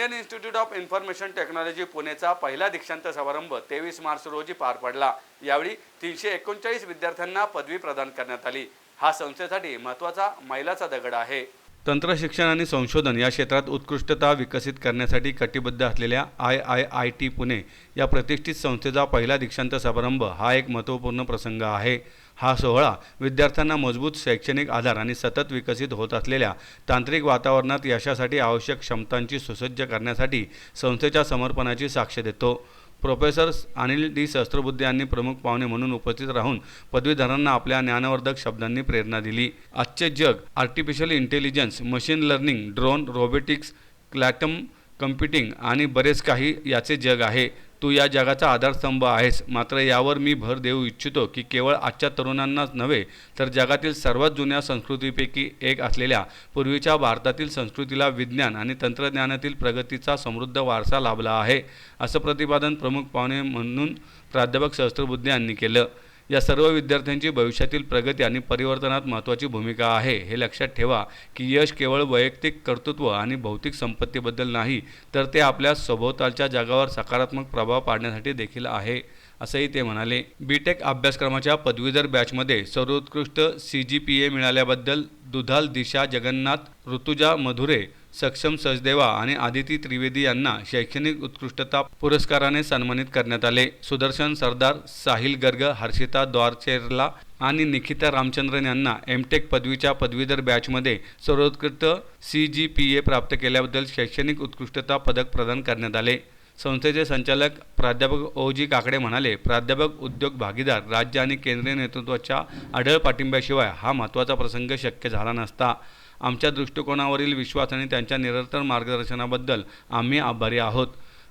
Indian institute of information technology पुणेचा पहिला दीक्षांत समारंभ तेवीस मार्च रोजी पार पडला. यावेळी तीनशे एकोणचाळीस विद्यार्थ्यांना पदवी प्रदान करण्यात आली. हा संस्थेसाठी महत्त्वाचा मैलाचा दगड आहे. तंत्रशिक्षण आणि संशोधन या क्षेत्रात उत्कृष्टता विकसित करण्यासाठी कटिबद्ध असलेल्या I I I T Pune या प्रतिष्ठित संस्थेचा पहिला दीक्षांत समारंभ हा एक महत्त्वपूर्ण प्रसंग आहे. हा सोहळा विद्यार्थ्यांना मजबूत शैक्षणिक आधार आणि सतत विकसित होत असलेल्या तांत्रिक वातावरणात यशासाठी आवश्यक क्षमतांची सुसज्ज करण्यासाठी संस्थेच्या समर्पणाची साक्ष देतो. प्रोफेसर अनिल डी सहस्त्रबुद्धे यांनी प्रमुख पाहुणे म्हणून उपस्थित राहून पदवीधरांना आपल्या ज्ञानवर्धक शब्दांनी प्रेरणा दिली. आजचे जग artificial intelligence machine learning drone robotics quantum computing आणि बरेच काही याचे जग आहे. तू या जगाचा आधारस्तंभ आहेस. मात्र यावर मी भर देऊ इच्छितो की केवळ आजच्या तरुणांनाच नव्हे तर जगातील सर्वात जुन्या संस्कृतीपैकी एक असलेल्या पूर्वीच्या भारतातील संस्कृतीला विज्ञान आणि तंत्रज्ञानातील प्रगतीचा समृद्ध वारसा लाभला आहे असं प्रतिपादन प्रमुख पाहुणे म्हणून प्राध्यापक सहस्त्रबुद्धे यांनी केलं. या सर्व विद्यार्थ्यांची भविष्यातील प्रगती आणि परिवर्तनात महत्त्वाची भूमिका आहे. हे लक्षात ठेवा की यश केवळ वैयक्तिक कर्तृत्व आणि भौतिक संपत्तीबद्दल नाही तर ते आपल्या सभोवतालच्या जगावर सकारात्मक प्रभाव पाडण्यासाठी देखील आहे असंही ते म्हणाले. बीटेक अभ्यासक्रमाच्या पदवीधर बॅचमध्ये सर्वोत्कृष्ट सी जी पी ए मिळाल्याबद्दल दुधाल दिशा जगन्नाथ ऋतुजा मधुरे सक्षम सचदेवा आणि आदिती त्रिवेदी यांना शैक्षणिक उत्कृष्टता पुरस्काराने सन्मानित करण्यात आले. सुदर्शन सरदार साहिल गर्ग हर्षिता द्वारचेरला आणि निखिता रामचंद्रन यांना एमटेक पदवीच्या पदवीधर बॅचमध्ये सर्वोत्कृष्ट सी जी पी ए प्राप्त केल्याबद्दल शैक्षणिक उत्कृष्टता पदक प्रदान करण्यात आले. संस्थेचे संचालक प्राध्यापक ओ जी काकडे म्हणाले प्राध्यापक उद्योग भागीदार राज्य आणि केंद्रीय नेतृत्वाच्या आढळ पाठिंब्याशिवाय हा महत्त्वाचा प्रसंग शक्य झाला नसता. आमच्या दृष्टिकोनावरील विश्वास आणि त्यांच्या निरंतर मार्गदर्शनाबद्दल आम्ही आभारी आहोत.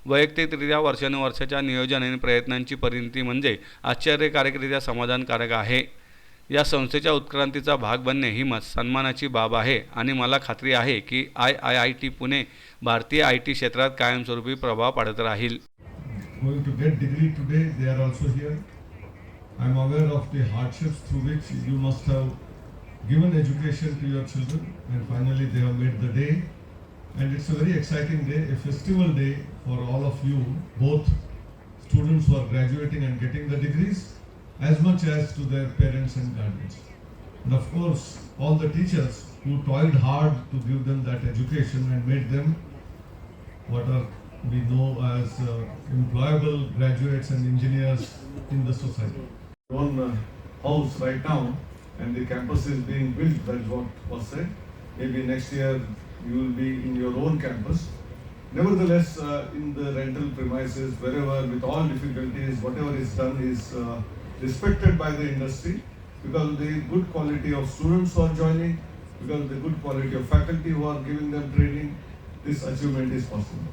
वैयक्तिकरित्या वर्षानुवर्षाच्या नियोजन आणि प्रयत्नांची परिणती म्हणजे आश्चर्यकारकरित्या समाधानकारक आहे. या संस्थेच्या उत्क्रांतीचा भाग बनणे ही मत सन्मानाची बाब आहे आणि मला खात्री आहे की I I I T Pune भारतीय आय टी क्षेत्रात कायमस्वरूपी प्रभाव पाडत राहील. I am aware of the hardships through which you must have given education to your children and finally they have made the day. And it's a very exciting day, a festival day for all of you, both students who are graduating and getting the degrees, as much as to their parents and guardians. And of course, all the teachers who toiled hard to give them that education and made them what are we know as uh, employable graduates and engineers in the society. Own uh, house right now, and the campus is being built. That's what was said. Maybe next year you will be in your own campus. Nevertheless, uh, in the rental premises, wherever, with all difficulties, whatever is done is uh, respected by the industry because the good quality of students who are joining, because the good quality of faculty who are giving them training. This achievement is possible.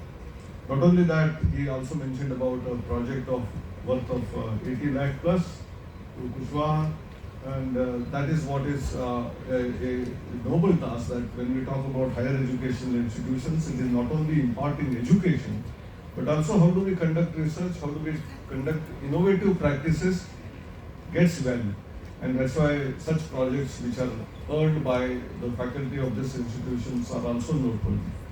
Not only that, he also mentioned about a project of worth of uh, 80 lakh plus to Kushwaha, and uh, that is what is uh, a, a noble task. That when we talk about higher educational institutions, it is not only imparting education, but also how do we conduct research, how do we conduct innovative practices, gets value. And that's why such projects which are earned by the faculty of these institutions are also noteworthy.